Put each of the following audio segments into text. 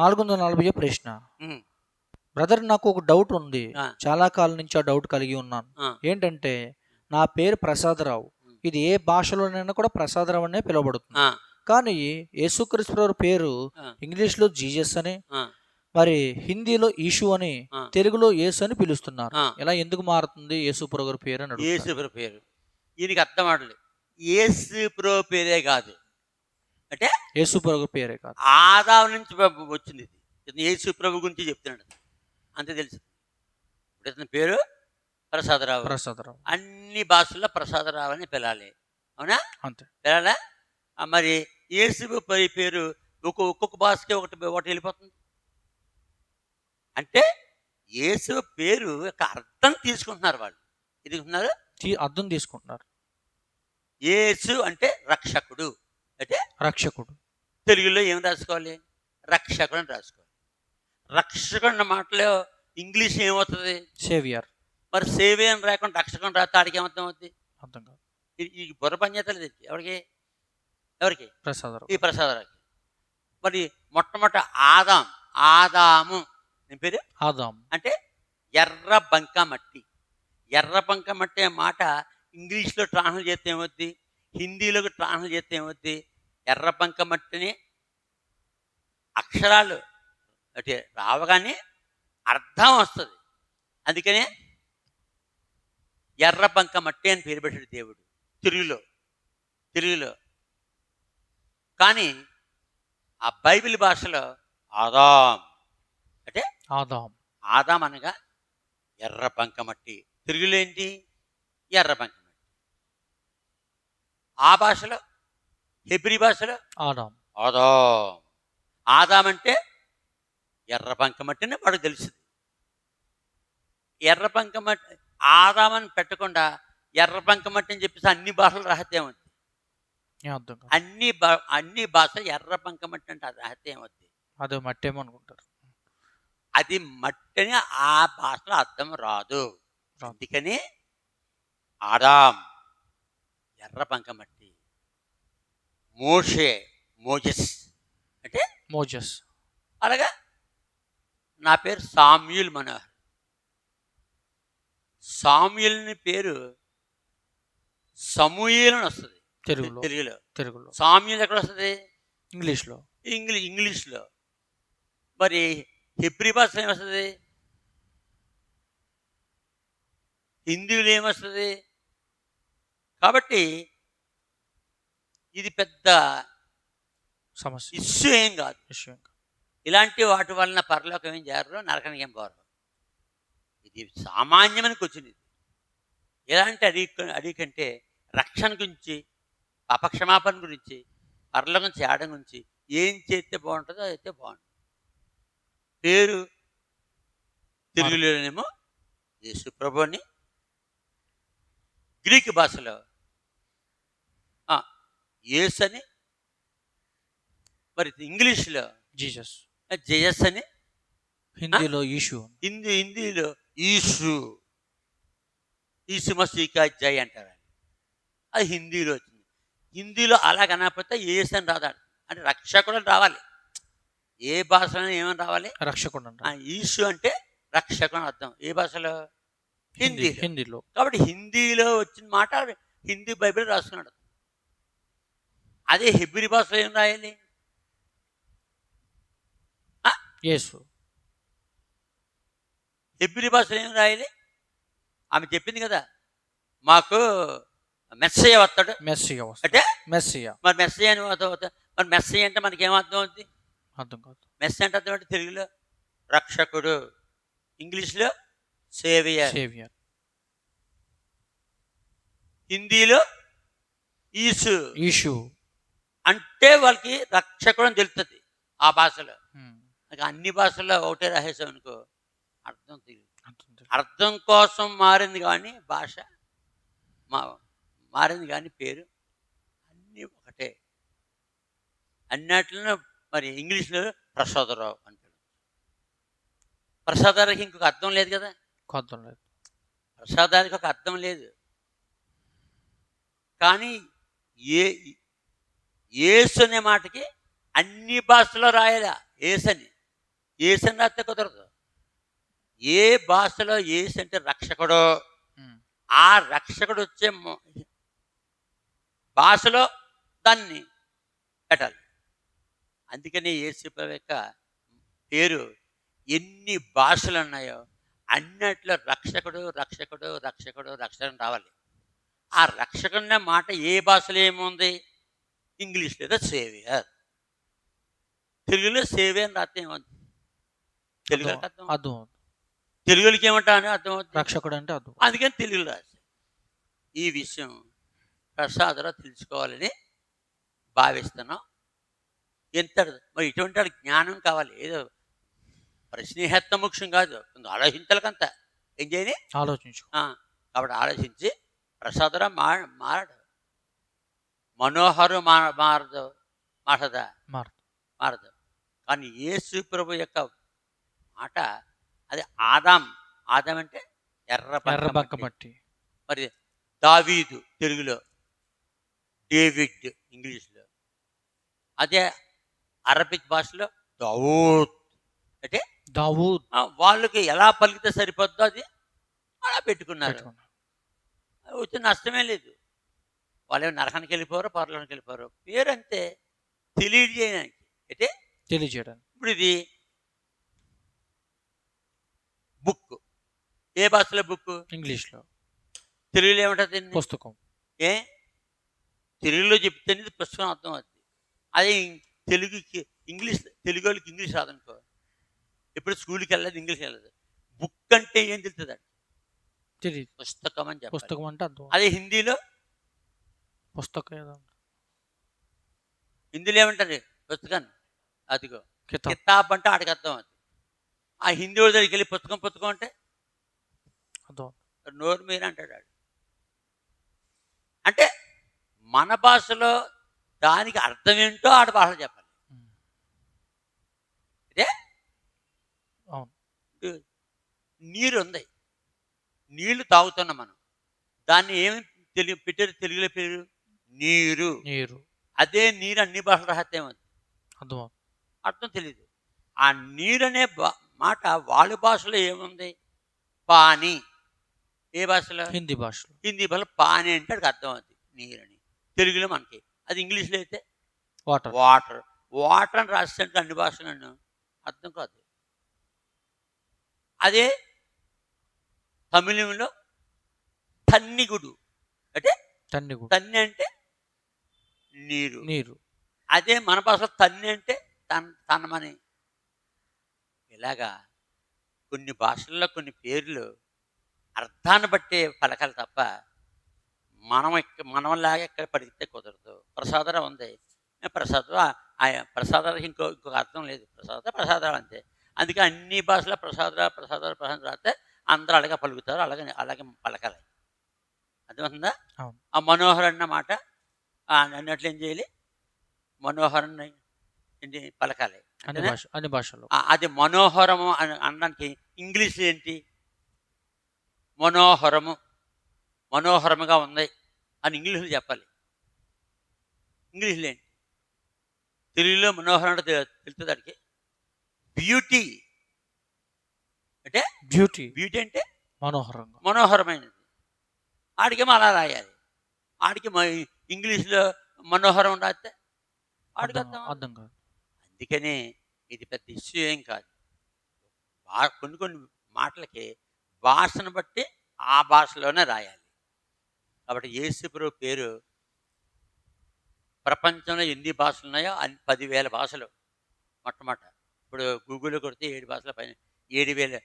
నాలుగు వందల నలభై ప్రశ్న బ్రదర్ నాకు ఒక డౌట్ ఉంది. చాలా కాలం నుంచి ఆ డౌట్ కలిగి ఉన్నాను. ఏంటంటే నా పేరు ప్రసాదరావు. ఇది ఏ భాషలోనైనా కూడా ప్రసాదరావు అనే పిలువబడుతుంది కానీ యేసుక్రీస్తు పేరు ఆ. ఇంగ్లీష్లో జీజస్ అని మరి హిందీలో ఈషు అని. తెలుగులో యేసు అని పిలుస్తున్నారు. ఇలా ఎందుకు మారుతుంది యేసు గారి పేరు అని. యేసు పేరు ఈయనకి అర్థం అవట్లేదు యేసు ప్రభు పేరే కాదు అంటే యేసు గారి పేరే కాదు. ఆదాం నుంచి ప్రభు వచ్చింది ఇది. యేసు ప్రభు గురించి చెప్తున్నాడు. అంతే తెలుసు. ఇప్పుడు ఇతని పేరు ప్రసాదరావు. ప్రసాదరావు. అన్ని భాషల్లో ప్రసాదరావు అని పిలాలి. అవునా? అంతే. పిలాలా? మరి యేసు పరి ఒక్కొక్క ఒక్కొక్క భాషకి ఒకటి ఒకటి వెళ్ళిపోతుంది. అంటే యేసు పేరు యొక్క అర్థం తీసుకుంటున్నారు వాళ్ళు. ఇది అర్థం తీసుకుంటున్నారు. యేసు అంటే రక్షకుడు. రక్షకుడు. తెలుగులో ఏం రాసుకోవాలి? రక్షకుడు అని రాసుకోవాలి. రక్షకుడు అన్న మాటలో ఇంగ్లీష్ ఏమవుతుంది? సేవియర్ మరి సేవే అని రాకుండా రక్షకుడు రాస్తే ఆడికి ఏమర్థం అవుతుంది అర్థం కాదు. ఈ- ఈ బుర్ర ఇది. ఎవరికి? ఎవరికి? ప్రసాదరావు. ఈ ప్రసాదరావుకి. మరి మొట్టమొదట ఆదాం. ఆదాము. నేను పేరు? ఆదాం. అంటే ఎర్ర బంక మట్టి. ఎర్ర బంక మట్టి అనే మాట ఇంగ్లీష్లో ట్రాన్స్లేట్ చేస్తే ఏమవుద్ది? హిందీలోకి ట్రాన్స్లేట్ చేస్తే ఏమవుద్ది? ఎర్ర బంక మట్టిని అక్షరాలు అంటే రావగానే అర్థం వస్తుంది. అందుకనే ఎర్ర బంక మట్టి అని పేరు పెట్టాడు దేవుడు తెలుగులో తెలుగులో కానీ ఆ బైబిల్ భాషలో ఆదాం అంటే ఆదాం. ఆదాం అనగా ఎర్ర బంకమట్టి తెలుగులో ఏంటి ఎర్ర బంకమట్టి ఆ భాషలో హెబ్రి భాషలో? ఆదాం. ఆదాం. ఆదాం అంటే ఎర్ర బంకమట్టిని వాడికి తెలుస్తుంది ఎర్ర బంకమట్టి ఆదామని పెట్టకుండా ఎర్ర బంకమట్టి అని చెప్పేసి అన్ని భాషలు రహస్యం ఉంది అన్ని భా- అన్ని భాష ఎర్ర బంకమట్టి అంటే రహస్యం అవుద్ది అదే మట్టేమో అనుకుంటారు. అది మట్టిని ఆ భాషలో అర్థం రాదు. అందుకని ఆడాం ఎర్ర బంక మట్టి. మోషే మోజెస్. అంటే మోజస్. అలాగా నా పేరు సామ్యుల్ మనోహర్. సామ్యుల్ని పేరు సమూయేల్ అని వస్తుంది. తెలుగులో. తెలుగులో. తెలుగులో. సామ్యుల్ ఎక్కడ వస్తుంది? ఇంగ్లీష్లో. ఇంగ్లీష్ ఇంగ్లీష్లో. మరి హెబ్రి భాష ఏమొస్తుంది హిందీలో ఏమొస్తుంది కాబట్టి ఇది పెద్ద సమస్య. ఇష్యూ ఏం కాదు. విషయం ఇలాంటి వాటి వలన పరలోకం ఏం చేరరు నరకానికి ఏం పోరు ఇది సామాన్యమని వచ్చింది ఎలాంటి అడిగి అడిగి కంటే రక్షణ గురించి అపక్షమాపణ గురించి పరలోకం చేయడం గురించి ఏం చేస్తే బాగుంటుందో అయితే బాగుంటుంది. పేరు తెలుగులోనేమో యేసుప్రభు అని గ్రీక్ భాషలో యేసు అని మరి ఇంగ్లీష్లో జీసస్ జయస్ అని హిందీలో ఈషు హిందీ హిందీలో ఈసు ఈసు మసీకా జై అంటారు. అది హిందీలో వచ్చింది. హిందీలో అలా కనకపోతే ఏసు అని రాదాడు. అంటే రక్షకుడు రావాలి. ఏ భాషలో ఏమని రావాలి? రక్షకుడు ఈసు అంటే రక్షకుడు అర్థం. ఏ భాషలో? హిందీ హిందీ హిందీలో. కాబట్టి హిందీలో వచ్చిన మాట హిందీ బైబిల్ రాసుకున్నాడు. అదే హెబ్రి భాషలో ఏం రాయాలి యేసు. హెబ్రి భాషలో ఏం రాయాలి ఆమె చెప్పింది కదా మాకు మెస్సయ్య వస్తాడు. మెస్సియా వస్తుంది అంటే? మెస్సియా మరి మెస్సయ్య అని మరి మెస్సయ్య అంటే మనకి ఏమర్థం అవుతుంది అర్థం కాదు. మెస్సయ్య అంటే అర్థం అంటే తెలుగులో? రక్షకుడు. ఇంగ్లీష్లో సేవియర్. సేవియర్. హిందీలో ఈసు. ఈషు అంటే వాళ్ళకి రక్షకుడు అని తెలుస్తుంది ఆ భాషలో. అన్ని భాషల్లో ఒకటే రహస్యం అనుకో అర్థం తెలియదు అర్థం కోసం మారింది కానీ భాష మా మారింది కానీ పేరు అన్నీ ఒకటే. అన్నిటిలో మరి ఇంగ్లీష్లో ప్రసాదరావు పిలుస్తారు ప్రసాదానికి ఇంకొక అర్థం లేదు కదా? అర్థం లేదు. ప్రసాదానికి ఒక అర్థం లేదు. కానీ ఏ ఏసు అనే మాటకి అన్ని భాషలో రాయాలా ఏసని. ఏసు అని రాస్తే కుదరదు. ఏ భాషలో ఏసు అంటే రక్షకుడో. ఆ రక్షకుడు వచ్చే భాషలో దాన్ని పెట్టాలి. అందుకని ప్రభు యొక్క పేరు ఎన్ని భాషలు ఉన్నాయో అన్నిట్లో రక్షకుడు రక్షకుడు రక్షకుడు రక్షకుడు రావాలి. ఆ రక్షకుడినే మాట ఏ భాషలో ఏముంది? ఇంగ్లీష్లో ఏదో సేవియర్ తెలుగులో సేవియర్ అని రాస్తే ఏముంది తెలుగులో అర్థం అర్థం అర్థం. తెలుగులకి ఏమంటా అని అర్థం అవుతుంది రక్షకుడు అంటే అర్థం అందుకని తెలుగులో రాశారు. ఈ విషయం ప్రసాదరా తెలుసుకోవాలని భావిస్తున్నాం. ఎంత మరి ఇటువంటి జ్ఞానం కావాలి. ఏదో ప్రశ్నేహత్వ ముఖ్యం కాదు. కొంత ఆలోచించాలకంత ఏం చేయని ఆలోచించు కాబట్టి ఆలోచించి ప్రసాదరా మా మారడు. మనోహరు మారదు మారదా? మారదు. మారదు. కానీ యేసు ప్రభు యొక్క మాట అది ఆదాం. ఆదాం అంటే ఎర్ర ఎర్ర బంక బంక మట్టి. మరి దావీదు తెలుగులో డేవిడ్ ఇంగ్లీష్లో. అదే అరబిక్ భాషలో దావూద్. అంటే దావూద్. వాళ్ళకి ఎలా పలికితే సరిపోద్దో అది అలా పెట్టుకున్నారు. వచ్చి నష్టమే లేదు. వాళ్ళు నరకానికి వెళ్ళిపోరు పర్లోనికి వెళ్ళిపోరు పేరు అంతే తెలియజేయడానికి. అయితే తెలియజేయడానికి. ఇప్పుడు ఇది బుక్. ఏ భాషలో బుక్? ఇంగ్లీష్లో. తెలుగులో ఏమంటుంది? పుస్తకం. ఏ? తెలుగులో చెప్తేనే ఇది పుస్తకం అర్థం అవుతుంది అదే తెలుగుకి ఇంగ్లీష్ తెలుగు వాళ్ళకి ఇంగ్లీష్ రాదనుకో. ఎప్పుడు స్కూల్కి వెళ్ళదు ఇంగ్లీష్ వెళ్ళదు. బుక్ అంటే ఏం తెలుస్తుంది పుస్తకం అని చెప్పాలి. పుస్తకం అంటే అర్థం. అదే హిందీలో పుస్తకం ఏదో హిందీలో ఏమంటారు పుస్తకాన్ని అదిగో. కితాబ్. అంటే ఆడికి అర్థం అవుతుంది ఆ హిందీ వాడి దగ్గరికి వెళ్ళి పుస్తకం పుస్తకం అంటే? నోరు మీరు అంటాడు ఆడు. అంటే మన భాషలో దానికి అర్థం ఏంటో ఆడ భాషలో చెప్పాలి. ఇదే? నీరు ఉంది నీళ్ళు తాగుతున్నాం మనం. దాన్ని ఏమి తెలుగు పెట్టారు తెలుగులో పేరు? నీరు. నీరు. అదే నీరు అన్ని భాషలు అర్థం అవుతుంది. అర్థం తెలియదు ఆ నీరు అనే మాట వాళ్ళ భాషలో ఏముంది? పాని. ఏ భాషలో? హిందీ భాషలో. హిందీ భాషలో పాని అంటే అడికి అర్థం అవుతుంది నీరు అని తెలుగులో మనకి. అది ఇంగ్లీష్లో అయితే? వాటర్. వాటర్. వాటర్ అని రాస్తే అన్ని భాషలను అర్థం కాదు. అదే తమిళంలో తన్నిగుడు. అంటే తన్ని కూడా తన్ని అంటే నీరు. నీరు. అదే మన భాషలో తన్ని అంటే తన్ తనమని. ఇలాగా కొన్ని భాషల్లో కొన్ని పేర్లు అర్థాన్ని బట్టే పలకాలి తప్ప మనం మనలాగా ఎక్కడ పడితే కుదరదు. ప్రసాదరం ఉంది. ప్రసాదం ఆ- ఆ ప్రసాదాలకు ఇంకో ఇంకొక అర్థం లేదు. ప్రసాద ప్రసాదం అంతే. అందుకే అన్ని భాషల ప్రసాద ప్రసాద ప్రసాదం రాస్తే అందరూ అలాగే పలుకుతారు అలాగే అలాగే పలకాలి. అర్థమవుతుందా. ఆ మనోహర్ అన్న మాట అన్నట్లు ఏం చేయాలి? మనోహరం ఏంటి పలకాలి. అన్ని? భాష అన్ని భాషల్లో. ఆ- అది మనోహరము అని అనడానికి ఇంగ్లీష్ ఏంటి? మనోహరము మనోహరముగా ఉంది అని ఇంగ్లీష్లో చెప్పాలి. ఇంగ్లీష్లో ఏంటి తెలుగులో మనోహరం అంటే తెలు- తెలుస్తుంది దానికి బ్యూటీ. అంటే బ్యూటీ. బ్యూటీ అంటే మనోహరంగా. మనోహరమైనది. ఆడికేమో అలా రాయాలి. ఆడికి ఇంగ్లీష్లో మనోహరం రాస్తే అర్థం కాదు. అందుకనే ఇది పెద్ద ఇష్యూ ఏం కాదు. కొన్ని కొన్ని మాటలకి భాషను బట్టి ఆ భాషలోనే రాయాలి. కాబట్టి యేసుప్రభు పేరు ప్రపంచంలో ఎన్ని భాషలు ఉన్నాయో అన్ని పదివేల భాషలు మొట్టమొదట. ఇప్పుడు గూగుల్లో కొడితే ఏడు భాషల పైన ఏడు వేల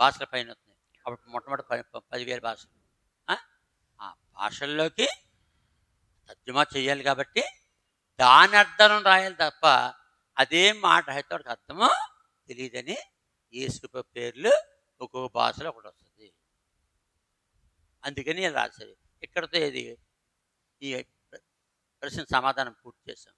భాషల పైన వస్తున్నాయి. అప్పుడు మొట్టమొదటి పది పదివేల భాషలు? ఆ భాషల్లోకి జమా చేయాలి కాబట్టి దాని అర్థం రాయాలి తప్ప అదే మాట అయితే వాడికి అర్థమో తెలియదని ఏసుప పేర్లు ఒక్కొక్క భాషలో ఒకటి వస్తుంది. అందుకని రాశారు ఇక్కడతో ఇది ఈ ప్రశ్న సమాధానం పూర్తి చేశాం